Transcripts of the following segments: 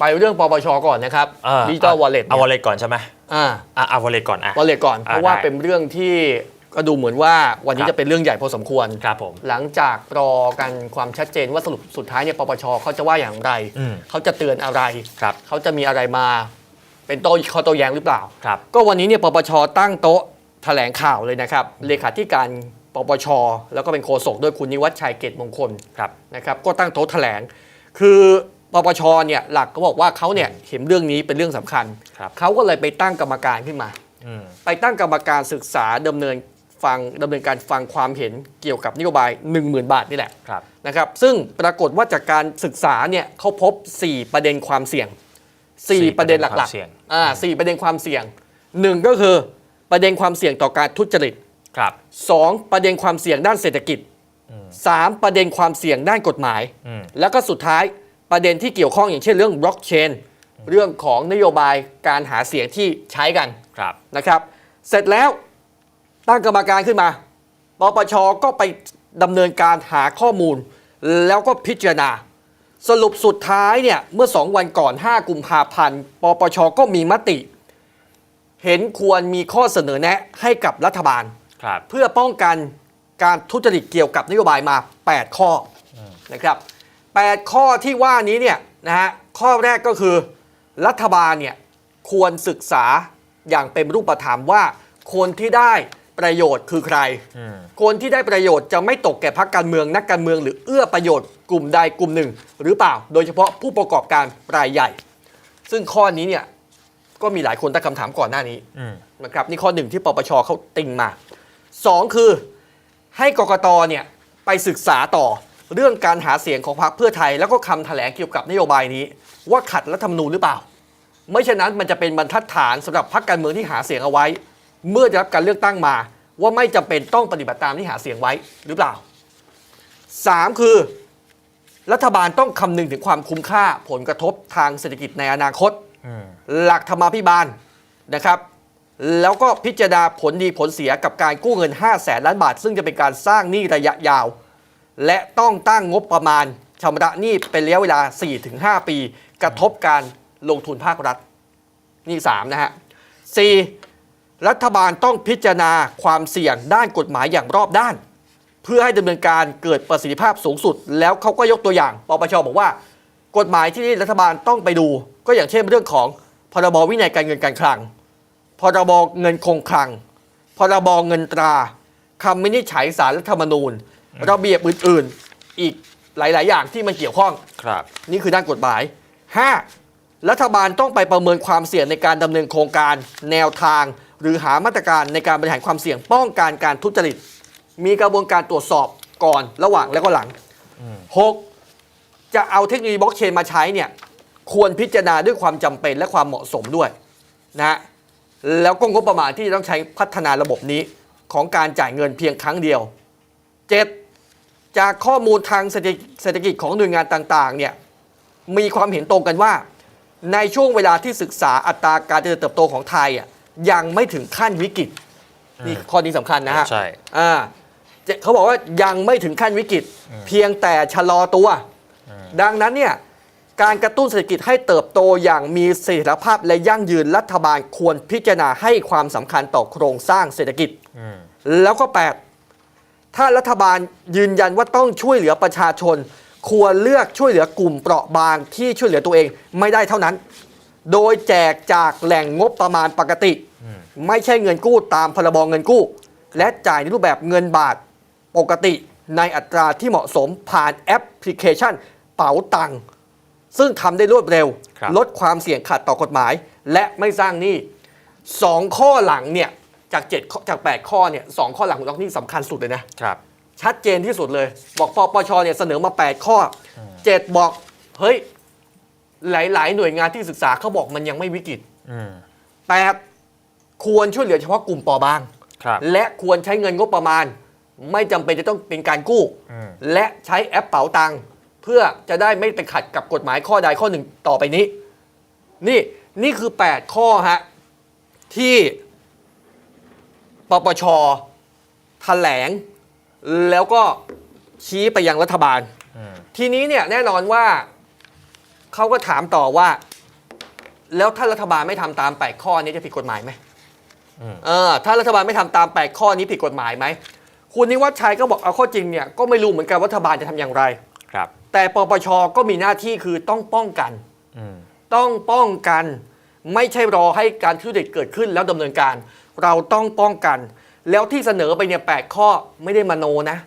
ไปเรื่องปปชก่อนนะครับอ่าดิจิตอลวอลเล็ตเอาวอลเล็ตก่อนใช่ไหมอ่าอะเอาวอลเล็ตก่อนอะวอลเล็ตก่อนอ่าเพราะว่าได้เป็นเรื่องที่ก็ดูเหมือนว่าวันนี้ครับจะเป็นเรื่องใหญ่พอสมควรครับผมหลังจากรอกันความชัดเจนว่าสรุปสุดท้ายเนี่ยปปชเขาจะว่าอย่างไรอืมเขาจะเตือนอะไรครับเขาจะมีอะไรมา เป็นโต้ข้อโต้แย้งหรือเปล่าครับก็วันนี้เนี่ยปปชตั้งโต๊ะแถลงข่าวเลยนะครับเลขาธิการปปชแล้วก็เป็นโฆษกด้วยคุณนิวัฒน์ชัยเกตมงคลครับนะครับก็ตั้งโต๊ะแถลง คือ ปปชเนี่ยหลักก็บอกว่าเขาเนี่ยเห็นเรื่องนี้เป็นเรื่องสำคัญครับเขาก็เลยไปตั้งกรรมการขึ้นมาอืมไปตั้งกรรมการศึกษาดำเนินฟังดำเนินการฟังความเห็นเกี่ยวกับนโยบาย 10,000 บาทนี่แหละครับนะครับซึ่งปรากฏว่าจากการศึกษาเนี่ยเขาพบ 4 ประเด็นความเสี่ยงสี่4ประเด็นหประเด็นคลัวากมเสี่ยงๆอ่าสี่ประเด็นความเสี่ยงหนึ่งก็คือประเด็นความเสี่ยงต่อการทุจริตครับสองประเด็นความเสี่ยงด้านเศรษฐกิจสามประเด็นความเสี่ยงด้านกฎหมายอืมแล้วก็สุดท้าย ประเด็นที่เกี่ยวข้องอย่างเช่นเรื่องบล็อกเชนเรื่องของนโยบายการหาเสียงที่ใช้กันครับนะครับ เสร็จแล้วตั้งกรรมการขึ้นมาปปชก็ไปดำเนินการหาข้อมูล แล้วก็พิจารณา สรุปสุดท้ายเนี่ยเมื่อ 2 วันก่อน 5 กุมภาพันธ์ปปชก็มีมติ เห็นควรมีข้อเสนอแนะให้กับรัฐบาลครับเพื่อป้องกันการทุจริตเกี่ยวกับนโยบายมา 8 ข้ออนะครับ 8 ข้อที่ว่านี้เนี่ยนะฮะข้อแรกก็คือรัฐบาลเนี่ยควรศึกษาอย่างเป็นรูปธรรมว่า คนที่ได้ประโยชน์คือใครอืมคนที่ได้ประโยชน์จะไม่ตกแก่พรรคการเมืองนักการเมือง หรือเอื้อประโยชน์กลุ่มใดกลุ่มหนึ่ง หรือเปล่า โดยเฉพาะผู้ประกอบการรายใหญ่ ซึ่งข้อนี้เนี่ยก็มีหลายคนตั้งคำถามก่อนหน้านี้อืมนะครับนี่ข้อหนึ่งที่ปปชเขาติงมาสองคือให้กกตเนี่ยไปศึกษาต่อ เรื่องการหาเสียงของพรรคเพื่อไทย แล้วก็คำแถลงเกี่ยวกับนโยบายนี้ ว่าขัดรัฐธรรมนูญหรือเปล่า ไม่เช่นนั้นมันจะเป็นบรรทัดฐานสำหรับพรรคการเมืองที่หาเสียงเอาไว้ เมื่อได้รับการเลือกตั้งมา ว่าไม่จำเป็นต้องปฏิบัติตามที่หาเสียงไว้หรือเปล่าสามคือ รัฐบาลต้องคำนึงถึงความคุ้มค่าผลกระทบทางเศรษฐกิจในอนาคตอืมหลักธรรมาภิบาลนะครับแล้วก็พิจารณาผลดีผลเสียกับการกู้เงิน 5 0 0แสนล้านบาท ซึ่งจะเป็นการสร้างหนี้ระยะยาว และต้องตั้งงบประมาณชำระหนี้เป็นระยะเวลา 4-5 ปี กระทบการลงทุนภาครัฐ นี่ 3 นะฮะ 4. รัฐบาลต้องพิจารณาความเสี่ยงด้านกฎหมายอย่างรอบด้าน เพื่อให้ดำเนินการเกิดประสิทธิภาพสูงสุด แล้วเขาก็ยกตัวอย่างปปชบอกว่า กฎหมายที่รัฐบาลต้องไปดู ก็อย่างเช่นเรื่องของพรบวินัยการเงินการคลังพรบเงินคงคลังพรบเงินตราคำวินิจฉัยสารรัฐธรรมนูญ ระเบียบอื่นๆ อีกหลาย ๆ อย่างที่มันเกี่ยวข้อง ครับ นี่คือด้านกฎหมาย 5. รัฐบาลต้องไปประเมินความเสี่ยงในการดำเนินโครงการแนวทาง หรือหามาตรการในการบริหารความเสี่ยงป้องกันการทุจริต มีกระบวนการตรวจสอบก่อนระหว่างและก็หลัง 6. จะเอาเทคโนโลยีบล็อกเชนมาใช้เนี่ยควรพิจารณาด้วยความจำเป็นและความเหมาะสมด้วยนะฮะแล้วก็งบประมาณที่จะต้องใช้พัฒนาระบบนี้ของการจ่ายเงินเพียงครั้งเดียว 7. จากข้อมูลทางเศรษฐกิจเศรษฐกิจของหน่วยงานต่างๆเนี่ยมีความเห็นตรงกันว่า ในช่วงเวลาที่ศึกษาอัตราการเจริญเติบโตของไทยอะยังไม่ถึงขั้นวิกฤตนี่ข้อนี้สำคัญนะฮะใช่อ่าเจเขาบอกว่ายังไม่ถึงขั้นวิกฤต เพียงแต่ชะลอตัว ดังนั้นเนี่ยการกระตุ้นเศรษฐกิจให้เติบโตอย่างมีเสถียรภาพและยั่งยืนรัฐบาลควรพิจารณาให้ความสำคัญต่อโครงสร้างเศรษฐกิจอืมแล้วก็ 8 ถ้ารัฐบาลยืนยันว่าต้องช่วยเหลือประชาชน ควรเลือกช่วยเหลือกลุ่มเปราะบางที่ช่วยเหลือตัวเองไม่ได้เท่านั้น โดยแจกจากแหล่งงบประมาณปกติ ไม่ใช่เงินกู้ตามพรบเงินกู้ และจ่ายในรูปแบบเงินบาทปกติในอัตราที่เหมาะสมผ่านแอปพลิเคชันเป๋าตังค์ซึ่งทำได้รวดเร็วครับลดความเสี่ยงขัดต่อกฎหมาย และไม่สร้างหนี้สองข้อหลังเนี่ย จาก7ข้อจาก 8 ข้อเนี่ยสองข้อหลังของล็อกนี่สำคัญสุดเลยนะ ครับ ชัดเจนที่สุดเลย บอกปปชเนี่ยเสนอมา 8 ข้อ 7 บอก เฮ้ย หลาย ๆ หน่วยงานที่ศึกษาเขาบอกมันยังไม่วิกฤตอืม8ควรช่วยเหลือเฉพาะกลุ่มเปราะบาง ครับ และควรใช้เงินงบประมาณ ไม่จำเป็นจะต้องเป็นการกู้ อืม และใช้แอปเป๋าตังค์เพื่อจะได้ไม่ไปขัดกับกฎหมายข้อใดข้อหนึ่งต่อไปนี้ นี่นี่คือ 8 ข้อฮะที่ ปปชแถลง แล้วก็ชี้ไปยังรัฐบาลอืมทีนี้เนี่ยแน่นอนว่าเขาก็ถามต่อว่า แล้วถ้ารัฐบาลไม่ทำตามแปดข้อนี้จะผิดกฎหมายไหมอืมเออถ้ารัฐบาลไม่ทำตามแปดข้อนี้ผิดกฎหมายไหมคุณนิวัฒชัยก็บอกเอาข้อจริงเนี่ยก็ไม่รู้เหมือนกันว่ารัฐบาลจะทำอย่างไรครับ แต่ปปชก็มีหน้าที่คือต้องป้องกันอืมต้องป้องกัน ไม่ใช่รอให้การทุจริตเกิดขึ้นแล้วดำเนินการ เราต้องป้องกัน แล้วที่เสนอไปเนี่ยแปดข้อไม่ได้มโนนะ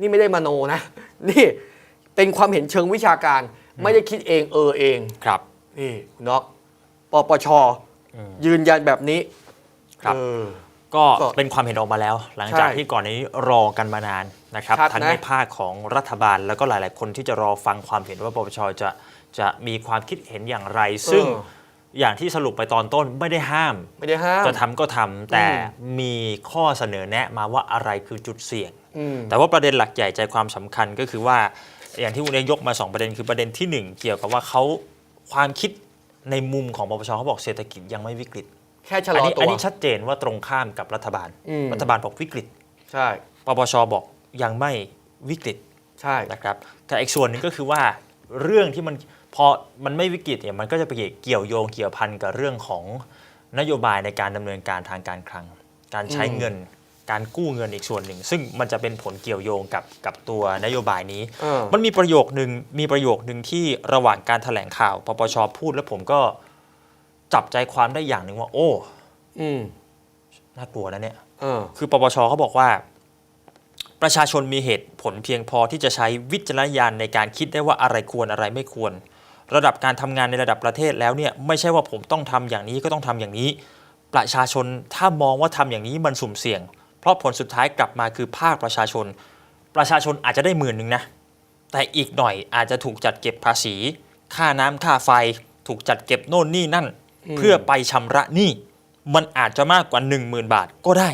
นี่ไม่ได้มโนนะ นี่เป็นความเห็นเชิงวิชาการไม่ได้คิดเองเออเองครับนี่คุณน็อกปปชอืมยืนยันแบบนี้ครับเออก็ก็เป็นความเห็นออกมาแล้ว หลังจากใช่ที่ก่อนนี้รอกันมานานนะครับชัดนะทั้งในภาคของรัฐบาลแล้วก็หลาย ๆ คนที่จะรอฟังความเห็นว่าปปชจะจะมีความคิดเห็นอย่างไร ซึ่งเอออย่างที่สรุปไปตอนต้นไม่ได้ห้าม ไม่ได้ห้าม จะทำก็ทำแต่อืมมีข้อเสนอแนะมาว่าอะไรคือจุดเสี่ยง อืม แต่ว่าประเด็นหลักใหญ่ใจความสำคัญก็คือว่าอย่างที่คุณเอกยกมา 2 ประเด็นคือประเด็นที่1เกี่ยวกับว่าเขาความคิดในมุมของปปชเขาบอกเศรษฐกิจยังไม่วิกฤตแค่ชะอัลอนี้ตัวอันนี้ชัดเจนว่าตรงข้ามกับรัฐบาล อืม รัฐบาลบอกวิกฤตใช่ ปปชบอกยังไม่วิกฤต ใช่ นะครับแต่อีกส่วนหนึ่งก็คือว่าเรื่องที่มัน พอมันไม่วิกฤตเนี่ยมันก็จะไปเกี่ยวโยงเกี่ยวพันกับเรื่องของนโยบายในการดำเนินการทางการคลัง การใช้เงินการกู้เงินอีกส่วนหนึ่ง ซึ่งมันจะเป็นผลเกี่ยวโยงกับกับตัวนโยบายนี้เออมันมีประโยคหนึ่งมีประโยคหนึ่งที่ระหว่างการถแถลงข่าวปปชพูดแล้วผมก็จับใจความได้อย่างหนึ่งว่า โอ้อืมน่ากลัวนะเนี่ยเออคือปปชเขาบอกว่า ประชาชนมีเหตุผลเพียงพอที่จะใช้วิจารณญาณในการคิดได้ว่าอะไรควรอะไรไม่ควร ระดับการทำงานในระดับประเทศแล้วเนี่ยไม่ใช่ว่าผมต้องทำอย่างนี้ก็ต้องทำอย่างนี้ ประชาชนถ้ามองว่าทำอย่างนี้มันสุ่มเสี่ยง เพราะผลสุดท้ายกลับมาคือภาคประชาชน ประชาชนอาจจะได้หมื่นหนึ่งนะแต่อีกหน่อยอาจจะถูกจัดเก็บภาษี ค่าน้ำค่าไฟ ถูกจัดเก็บโน่นนี่นั่นอืมเพื่อไปชำระหนี้มันอาจจะมากกว่า 1 0,000 บาทก็ได้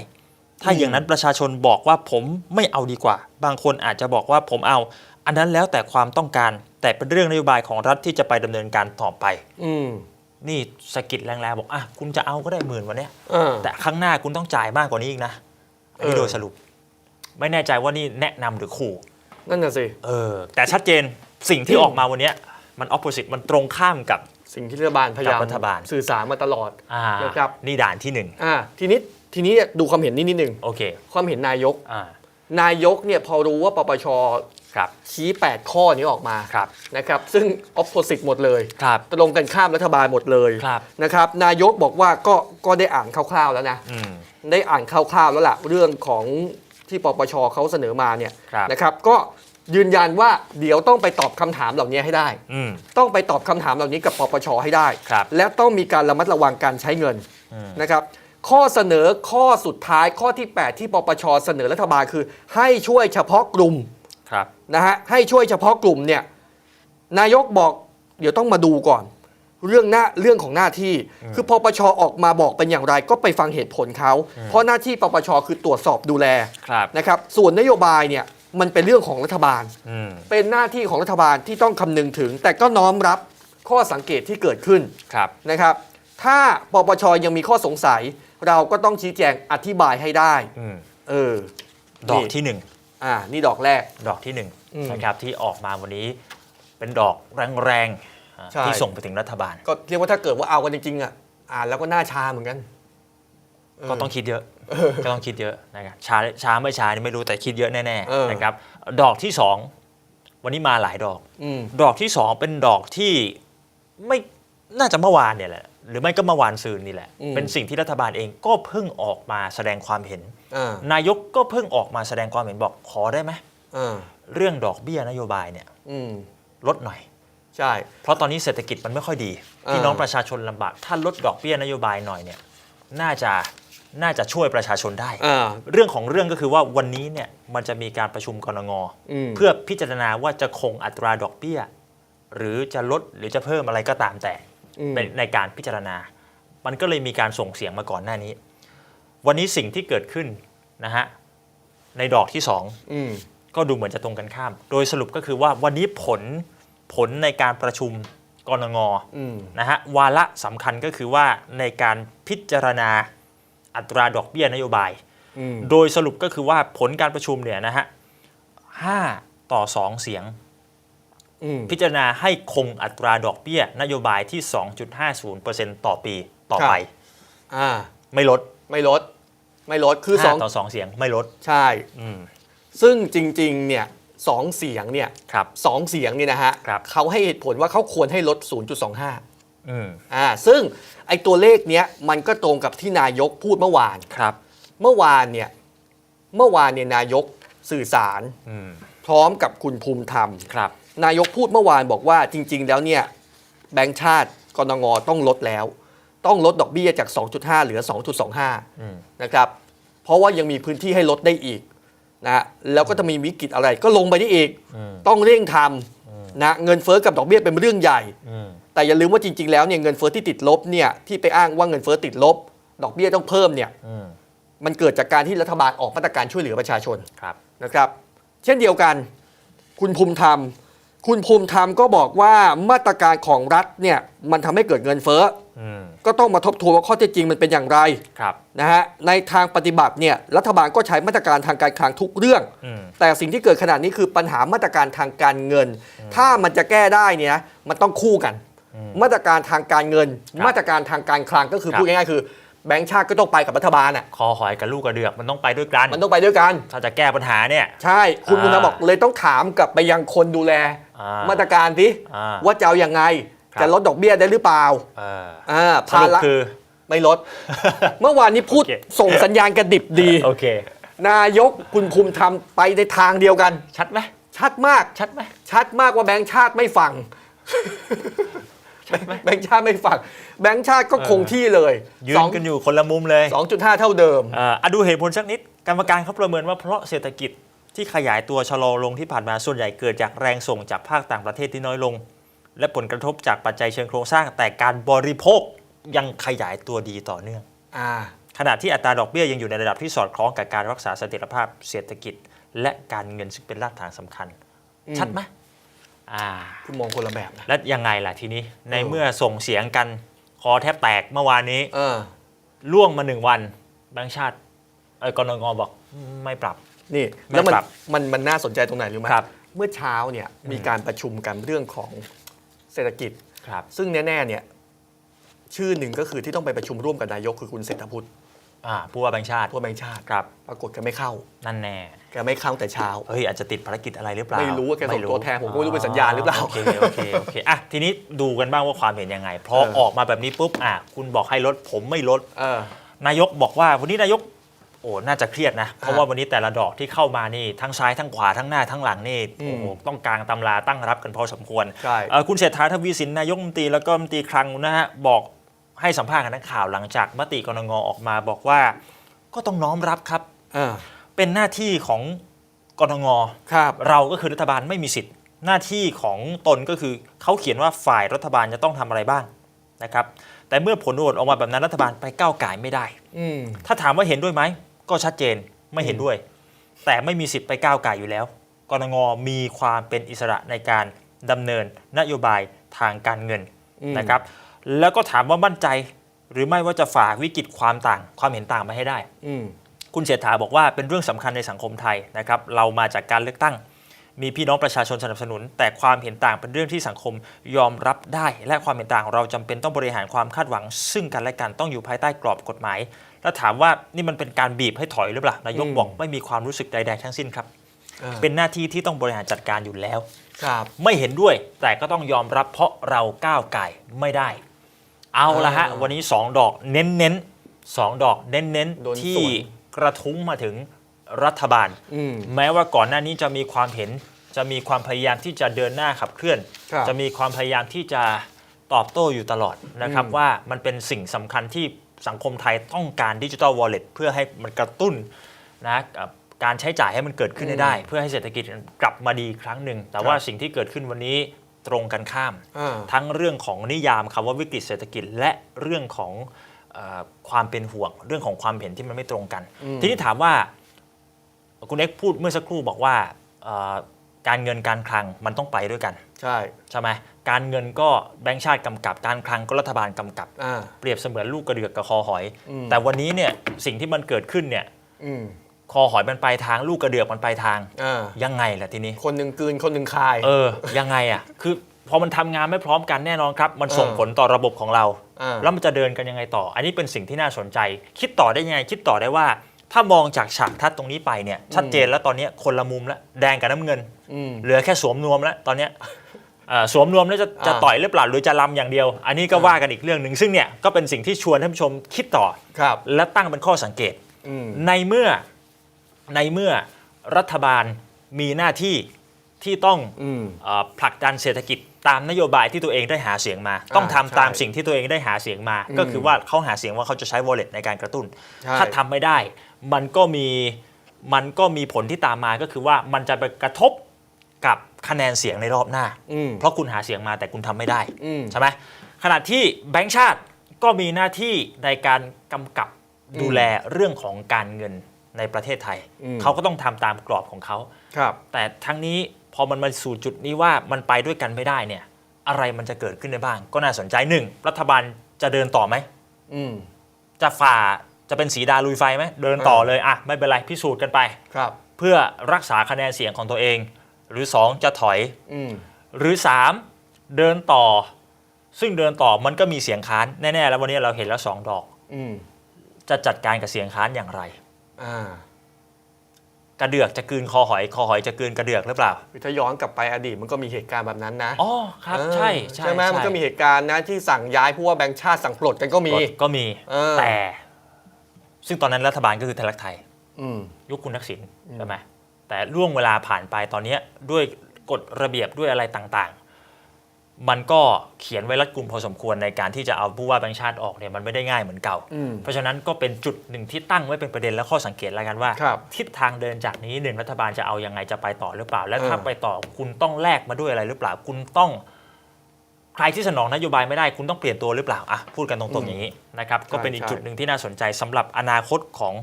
ถ้าอืมอย่างนั้นประชาชนบอกว่าผมไม่เอาดีกว่า บางคนอาจจะบอกว่าผมเอา อันนั้นแล้วแต่ความต้องการ แต่เป็นเรื่องนโยบายของรัฐที่จะไปดำเนินการต่อไป อืมนี่สะกิดแรงๆบอกอะคุณจะเอาก็ได้หมื่นวันเนี้ยเออแต่ครั้งหน้าคุณต้องจ่ายมากกว่านี้อีกนะอันนี้เออ โดยสรุป ไม่แน่ใจว่านี่แนะนำหรือขู่ นั่นน่ะสิ เออ แต่ชัดเจนสิ่งที่อืมออกมาวันเนี้ยมันออปโ s สิตมันตรงข้ามกับ สิ่งที่รัฐบาลพยายามกับรัฐบาล สื่อสารมาตลอด อ่านะครับ นี่ด่านที่หนึ่งอ่าทีนี้ทีนี้ดูความเห็นนิดนิดหนึ่งโอเค ความเห็นนายก อ่านายกเนี่ยพอรู้ว่าปปช ครับชี้ 8 ข้อนี้ออกมาครับนะครับซึ่งออ p o s i t e หมดเลยครับตรงกันข้ามรัฐบาลหมดเลยครับนะครับนายกบอกว่าก็ก็ได้อ่านคร่าวๆแล้วนะอืมได้อ่านคร่าวๆแล้วล่ะเรื่องของที่ปปชเขาเสนอมาเนี่ยครับนะครับก็ยืนยันว่าเดี๋ยวต้องไปตอบคำถามเหล่านี้ให้ได้อืมต้องไปตอบคำถามเหล่านี้กับปปชให้ได้ครับและต้องมีการระมัดระวังการใช้เงินอืมนะครับ ข้อเสนอข้อสุดท้ายข้อที่ 8 ที่ปปชเสนอรัฐบาลคือ ให้ช่วยเฉพาะกลุ่ม ครับนะฮะให้ช่วยเฉพาะกลุ่มเนี่ยนายกบอกเดี๋ยวต้องมาดูก่อน เรื่องหน้าเรื่องของหน้าที่ คือปปชออกมาบอกเป็นอย่างไรก็ไปฟังเหตุผลเขา เพราะหน้าที่ปปชคือตรวจสอบดูแลครับนะครับส่วนนโยบายเนี่ยมันเป็นเรื่องของรัฐบาลอืมเป็นหน้าที่ของรัฐบาลที่ต้องคำนึงถึง แต่ก็น้อมรับข้อสังเกตที่เกิดขึ้นครับนะครับ ถ้าปปชยังมีข้อสงสัย เราก็ต้องชี้แจงอธิบายให้ได้อืมเออดอกนี่ที่หนึ่ง อ่า นี่ดอกแรก ดอกที่หนึ่งอืมนะครับที่ออกมาวันนี้เป็นดอกแรงๆอ่าใช่ ที่ส่งไปถึงรัฐบาล ก็เรียกว่าถ้าเกิดว่าเอากันจริงๆอะอ่านแล้วก็น่าชาเหมือนกันเก็ต้องคิดเยอะก็ต้องคิดเยอะนะครับช้าช้าไม่ช้านี่ไม่รู้แต่คิดเยอะแน่เออ ๆนะครับดอกที่สองวันนี้มาหลายดอก อืม ดอกที่สองเป็นดอกที่ไม่น่าจะเมื่อวานเนี่ยแหละ หรือไม่ก็เมื่อวานซืนนี่แหละ อืม เป็นสิ่งที่รัฐบาลเองก็เพิ่งออกมาแสดงความเห็น อ่านายกก็เพิ่งออกมาแสดงความเห็นบอกขอได้ไหมอ่าเรื่องดอกเบี้ยนโยบายเนี่ยอืมลดหน่อย ใช่ เพราะตอนนี้เศรษฐกิจมันไม่ค่อยดีอ่า พี่น้องประชาชนลำบากถ้าลดดอกเบี้ยนโยบายหน่อยเนี่ยน่าจะน่าจะช่วยประชาชนได้ อ่า เรื่องของเรื่องก็คือว่าวันนี้เนี่ยมันจะมีการประชุมกรงงอืม เพื่อพิจารณาว่าจะคงอัตราดอกเบี้ย หรือจะลดหรือจะเพิ่มอะไรก็ตามแต่ อืมเป็นในการพิจารณา มันก็เลยมีการส่งเสียงมาก่อนหน้านี้ วันนี้สิ่งที่เกิดขึ้นนะฮะในดอกที่สองอืมก็ดูเหมือนจะตรงกันข้าม โดยสรุปก็คือว่าวันนี้ผลผลในการประชุมกรงงอืมนะฮะวาระสำคัญก็คือว่าในการพิจารณาอัตราดอกเบี้ยนโยบาย อืมโดยสรุปก็คือว่าผลการประชุมเนี่ยนะฮะห้าต่อสองเสียงอืม พิจารณาให้คงอัตราดอกเบี้ย นโยบายที่ 2.50%ต่อปีต่อไป อ่า ไม่ลดไม่ลด ไม่ลดคือสอง5ต่อ 2 เสียงไม่ลด ใช่ อืม ซึ่งจริงๆ เนี่ยสองเสียงเนี่ยครับ สองเสียงนี่นะฮะครับ เขาให้เหตุผลว่าเขาควรให้ลด 0.25 อืม อ่า ซึ่งไอตัวเลขเนี้ยมันก็ตรงกับที่นายกพูดเมื่อวาน ครับ เมื่อวานเนี่ย เมื่อวานเนี่ยนายกสื่อสาร อืม พร้อมกับคุณภูมิธรรม ครับ นายกพูดเมื่อวานบอกว่าจริง ๆ แล้วเนี่ยแบงก์ชาติกรงงต้องลดแล้ว ต้องลดดอกเบี้ยจาก 2.5 เหลือ 2.25อืมนะครับ เพราะว่ายังมีพื้นที่ให้ลดได้อีกนะแล้วก็จะมีวิกฤตอะไรก็ลงไปได้อีกอืมต้องเร่งทำนะเงินเฟ้อกับดอกเบี้ยเป็นเรื่องใหญ่อืมแต่อย่าลืมว่าจริง ๆ แล้วเนี่ยเงินเฟ้อที่ติดลบเนี่ยที่ไปอ้างว่าเงินเฟ้อติดลบ ดอกเบี้ยต้องเพิ่มเนี่ยอืมมันเกิดจากการที่รัฐบาลออกมาตรการช่วยเหลือประชาชนครับนะครับ เช่นเดียวกัน คุณภูมิธรรม คุณภูมิธรรมก็บอกว่ามาตรการของรัฐเนี่ยมันทำให้เกิดเงินเฟ้ออืมก็ต้องมาทบทวนว่าข้อเท็จจริงมันเป็นอย่างไรครับนะฮะในทางปฏิบัติเนี่ยรัฐบาลก็ใช้มาตรการทางการคลังทุกเรื่องอืมแต่สิ่งที่เกิดขนาดนี้คือปัญหามาตรการทางการเงิน ถ้ามันจะแก้ได้เนี่ยนะมันต้องคู่กันอืมมาตรการทางการเงินครับมาตรการทางการคลังก็คือครับพูดง่ายๆคือแบงก์ชาติก็ต้องไปกับรัฐบาลอะคอหอยกับลูกกระเดือกมันต้องไปด้วยกัน มันต้องไปด้วยกัน ถ้าจะแก้ปัญหาเนี่ย ใช่ คุณอ่าบุญธรรมบอกเลยต้องถามกลับไปยังคนดูแลอ่ามาตรการสิอ่าว่าจะเอาอย่างไงครับจะลดดอกเบี้ยได้หรือเปล่าเอออ่าสภารุประคือไม่ลด เมื่อวานนี้พูดโอเคส่งสัญญาณกระดิบดีโอเคนายกคุณภูมิธรรมไปในทางเดียวกัน ชัดไหมชัดมากชัดไหมชัดมากว่าแบงค์ชาติไม่ฟังชัดไหมแบงค์ชาติไม่ฟังแบงค์ชาติก็เออคงที่เลยยืสนองกันอยู่คนละมุมเลยสองจุดห้าเท่าเดิมอ่าอะดูเหตุผลสักนิดกรรมการเขาประเมินว่าเพราะเศรษฐกิจ ที่ขยายตัวชะลอลงที่ผ่านมาส่วนใหญ่เกิดจากแรงส่งจากภาคต่างประเทศที่น้อยลง และผลกระทบจากปัจจัยเชิงโครงสร้าง แต่การบริโภคยังขยายตัวดีต่อเนื่องอ่าขณะที่อัตราดอกเบี้ยยังอยู่ในระดับที่สอดคล้องกับการรักษาเสถียรภาพเศรษฐกิจ และการเงินซึ่งเป็นรากฐานสำคัญอืมชัดไหมอ่าคุณมองคนละแบบนะแล้วยังไงล่ะทีนี้ในเออเมื่อส่งเสียงกันคอแทบแตกเมื่อวานนี้เออล่วงมาหนึ่งวันแบงค์ชาติเอ้ยกนงบอกไม่ปรับ นี่ไม่แล้วมันปรับมันมันน่าสนใจตรงไหนรู้ไหมครับเมื่อเช้าเนี่ยมีการประชุมกันเรื่องของเศรษฐกิจครับซึ่งแน่ๆเนี่ยชื่อหนึ่งก็คือที่ต้องไปประชุมร่วมกับนายกคือคุณเศรษฐพุทธอ่าผู้ว่าแบงค์ชาติทั่วแบงค์ชาติครับปรากฏแกไม่เข้า นั่นแน่แกไม่เข้าแต่เช้าเฮ้ยอาจจะติดภารกิจอะไรหรือเปล่าไม่รู้ว่าแกส่งตัวแทนผมก็ไม่รู้เป็นสัญญาณหรือเปล่าโอเคโอเคโอเคอะทีนี้ดูกันบ้างว่าความเห็นยังไงพอเออออกมาแบบนี้ปุ๊บอะคุณบอกให้ลดผมไม่ลดเออนายกบอกว่าวันนี้นายก โอ้น่าจะเครียดนะ เพราะว่าวันนี้แต่ละดอกที่เข้ามานี่ทั้งซ้ายทั้งขวาทั้งหน้าทั้งหลังนี่อืมโอ้โหต้องกลางตำราตั้งรับกันพอสมควรใช่เอ่อคุณเศรษฐาทวีสินนายกรัฐมนตรีแล้วก็รัฐมนตรีคลังนะฮะบอกให้สัมภาษณ์กับนักข่าวหลังจากมติกรงออกมาบอกว่า ก็ต้องน้อมรับครับเออเป็นหน้าที่ของกรงงครับ เราก็คือรัฐบาลไม่มีสิทธิ์ หน้าที่ของตนก็คือเขาเขียนว่าฝ่ายรัฐบาลจะต้องทำอะไรบ้างนะครับ แต่เมื่อผลโหวตออกมาแบบนั้นรัฐบาลไปก้าวไก่ายไม่ได้อืมถ้าถามว่าเห็นด้วยไหม ก็ชัดเจนไม่เห็นด้วย แต่ไม่มีสิทธิ์ไปก้าวไก่ายอยู่แล้วกรงงมีความเป็นอิสระในการดำเนินนโยบายทางการเงินอืมนะครับ แล้วก็ถามว่ามั่นใจ หรือไม่ว่าจะฝ่าวิกฤตความต่าง ความเห็นต่างมาให้ได้อืมคุณเศรษฐาบอกว่าเป็นเรื่องสำคัญในสังคมไทยนะครับ เรามาจากการเลือกตั้ง มีพี่น้องประชาชนสนับสนุน แต่ความเห็นต่างเป็นเรื่องที่สังคมยอมรับได้ และความเห็นต่างของเราจำเป็นต้องบริหารความคาดหวัง ซึ่งกันและกันต้องอยู่ภายใต้กรอบกฎหมาย แล้วถามว่านี่มันเป็นการบีบให้ถอยหรือเปล่านายกอืมบอกไม่มีความรู้สึกใด ๆ ทั้งสิ้นครับออเป็นหน้าที่ที่ต้องบริหารจัดการอยู่แล้วครับไม่เห็นด้วยแต่ก็ต้องยอมรับเพราะเราก้าวไก่ไม่ได้ เอาละฮะอ่าวันนี้ 2 ดอกเน้นเน้นๆสองดอกเน้นเน้นๆโดนที่สวนกระทุ้งมาถึง รัฐบาลอืมแม้ว่าก่อนหน้านี้จะมีความเห็น จะมีความพยายามที่จะเดินหน้าขับเคลื่อนครับจะมีความพยายามที่จะตอบโต้อยู่ตลอดนะครับอืมว่ามันเป็นสิ่งสำคัญที่สังคมไทยต้องการดิจิ t a ลวอลเล็ตเพื่อให้มันกระตุ้นนะกับการใช้จ่ายให้มันเกิดขึ้นให้ได้ เพื่อให้เศรษฐกิจกลับมาดีอีกครั้งหนึ่ง แต่ว่าสิ่งที่เกิดขึ้นวันนี้ตรงกันข้ามอ่าทั้งเรื่องของนิยามคำว่าวิกฤตเศรษฐกิจ และเรื่องของเออความเป็นห่วง เรื่องของความเห็นที่มันไม่ตรงกันอืมทีนี้ถามว่า คุณเอ็กซ์พูดเมื่อสักครู่บอกว่าเอ่อการเงินการคลังมันต้องไปด้วยกัน ใช่ใช่ไหมการเงินก็แบงก์ชาติกำกับการคลังก็รัฐบาลกำกับอ่าเปรียบเสมือนลูกกระเดือกกับคอหอยอืมแต่วันนี้เนี่ยสิ่งที่มันเกิดขึ้นเนี่ยอืมคคอหอยมันไปทางลูกกระเดือกมันไปทางอ่ายังไงล่ะทีนี้ คนหนึ่งกลืนคนหนึ่งคาย เออ ยังไงอะ คือพอมันทำงานไม่พร้อมกันแน่นอนครับ มันส่งเออผลต่อระบบของเราอ่าแล้วมันจะเดินกันยังไงต่อ อันนี้เป็นสิ่งที่น่าสนใจ คิดต่อได้ยังไง คิดต่อได้ว่า ถ้ามองจากฉากทัดตรงนี้ไปเนี่ยชัดเจนแล้วตอนนี้คนละมุมแล้วแดงกับน้ำเงินอืมเหลือแค่สวมนวมแล้วตอนเนี้ยเอ่อสวมนวมแล้วจะจะอ่าต่อยหรือเปล่าหรือจะลำอย่างเดียว อันนี้ก็อ่าว่ากันอีกเรื่องหนึ่งซึ่งเนี่ยก็เป็นสิ่งที่ชวนท่านผู้ชมคิดต่อครับและตั้งเป็นข้อสังเกตอืมในเมื่อในเมื่อรัฐบาลมีหน้าที่ที่ต้องอืมเอ่อผลักดันเศรษฐกิจตามนโยบายที่ตัวเองได้หาเสียงมา ต้องทำใช่ตามสิ่งที่ตัวเองได้หาเสียงมาอืมก็คือว่าเขาหาเสียงว่าเขาจะใช้ wallet ในการกระตุ้นใช่ถ้าทำไม่ได้ มันก็มีมันก็มีผลที่ตามมาก็คือว่ามันจะไปกระทบกับคะแนนเสียงในรอบหน้า อืม เพราะคุณหาเสียงมาแต่คุณทำไม่ได้ อืม ใช่ไหมขณะที่แบงก์ชาติก็มีหน้าที่ในการกำกับดูแลเรื่องของการเงินในประเทศไทย อืม เขาก็ต้องทำตามกรอบของเขา ครับ แต่ทั้งนี้พอมันมาสู่จุดนี้ว่ามันไปด้วยกันไม่ได้เนี่ย อะไรมันจะเกิดขึ้นได้บ้าง ก็น่าสนใจหนึ่งรัฐบาลจะเดินต่อไหม อืม จะฝ่า จะเป็นสีดาลุยไฟไหมเดินต่อเลยอะไม่เป็นไรพิสูจน์กันไปครับ เพื่อรักษาคะแนนเสียงของตัวเอง หรือ 2 จะถอยอืมหรือ 3 เดินต่อ ซึ่งเดินต่อมันก็มีเสียงค้านแน่ๆแล้ววันนี้เราเห็นแล้วสองดอก อืมจะจัดการกับเสียงค้านอย่างไร อ่า กระเดือกจะกลืนคอหอยคอหอยจะกลืนกระเดือกหรือเปล่าคือถ้าย้อนกลับไปอดีตมันก็มีเหตุการณ์แบบนั้นนะอ๋อครับ เออใช่ใช่ไหมมันก็มีเหตุการณ์นะที่สั่งย้ายผู้ว่าแบงค์ชาติสั่งปลดกันก็มี กฎก็มี เออ แต่ ซึ่งตอนนั้นรัฐบาลก็คือไทยรักไทยอืม ยุคคุณทักษิณใช่ไหมแต่ล่วงเวลาผ่านไปตอนเนี้ยด้วยกฎระเบียบด้วยอะไรต่างๆ มันก็เขียนไว้รัดกุมพอสมควรในการที่จะเอาผู้ว่าแบงค์ชาติออกเนี่ยมันไม่ได้ง่ายเหมือนเก่า อืมเพราะฉะนั้นก็เป็นจุดหนึ่งที่ตั้งไว้เป็นประเด็นและข้อสังเกตแล้วกันว่า ครับทิศทางเดินจากนี้หนึ่งรัฐบาลจะเอายังไงจะไปต่อหรือเปล่า และเออถ้าไปต่อคุณต้องแลกมาด้วยอะไรหรือเปล่า คุณต้อง ใครที่สนองนโยบายไม่ได้คุณต้องเปลี่ยนตัวหรือเปล่าอะพูดกันตรงๆอย่างนี้นะครับก็เป็นอีกจุดหนึ่งที่น่าสนใจสำหรับอนาคตของ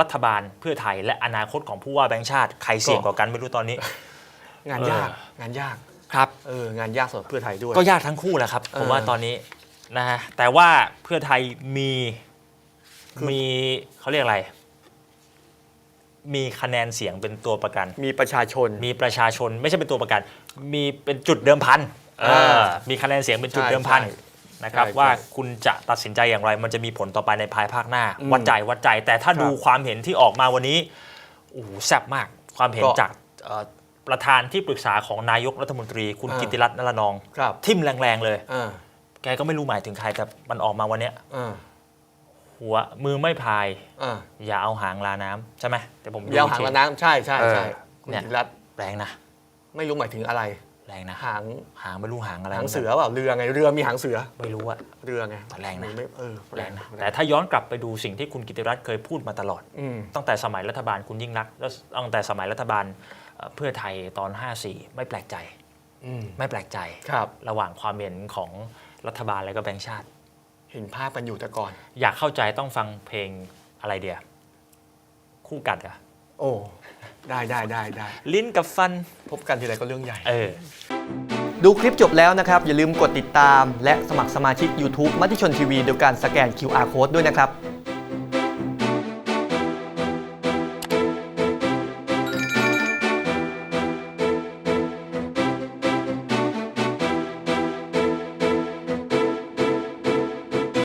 รัฐบาลเพื่อไทย และอนาคตของผู้ว่าแบงค์ชาติใครเสี่ยงกว่ากันไม่รู้ตอนนี้ งานยากงานยากครับเอองานยากสำหรับเพื่อไทยด้วยก็ยากทั้งคู่แหละครับผมเออว่าตอนนี้นะฮะแต่ว่าเพื่อไทยมีคือมีเขาเรียกอะไร มีคะแนนเสียงเป็นตัวประกัน มีประชาชน มีประชาชนไม่ใช่เป็นตัวประกัน มีเป็นจุดเดิมพันเอออ่ามีคะแนนเสียงเป็นจุดเดิมพันใช่นะครับใช่ว่าใช่คุณจะตัดสินใจอย่างไร มันจะมีผลต่อไปในภายภาคหน้า อืมวัดใจวัดใจ แต่ถ้าครับดูความเห็นที่ออกมาวันนี้โอ้โหแซ่บมาก ความเห็นก็จากเอ่อประธานที่ปรึกษาของนายกรัฐมนตรี คุณอ่ากิติรัตน์นรนอง ครับ ทิมแรงๆเลย อ่าแกก็ไม่รู้หมายถึงใครแต่มันออกมาวันเนี้ยอ่าหัวมือไม่พาย อ่าอย่าเอาหางลาน้ำใช่ไหมแต่ผมดูยาวหางอีกที ละน้ำใช่ใช่ใช่เออคุณเนี่ยธีรัตน์แรงนะ ไม่รู้หมายถึงอะไร แรงนะหางหางไม่รู้หางอะไรหางเสือเปล่าเรือไงเรือมีหางเสือไม่รู้อะเรือไงแรงนะไม่เออแรงนะแต่ถ้าย้อนกลับไปดูสิ่งที่คุณกิติรัตน์เคยพูดมาตลอดอืมตั้งแต่สมัยรัฐบาลคุณยิ่งรักษณ์แล้วตั้งแต่สมัยรัฐบาลเอ่อเพื่อไทยตอน 54 ไม่แปลกใจอืมไม่แปลกใจครับ ระหว่างความเห็นของรัฐบาลและก็แบงค์ชาติ เห็นภาพกันอยู่แต่ก่อน อยากเข้าใจต้องฟังเพลงอะไรเดียคู่กัดเหรอะโอ้ ได้ได้ได้ได้ลิ้นกับฟันพบกันทีไรก็เรื่องใหญ่ เออ ดูคลิปจบแล้วนะครับ อย่าลืมกดติดตาม และสมัครสมาชิก YouTube มัติชนทีวีโดยการสแกน QR Code ด้วยนะครับ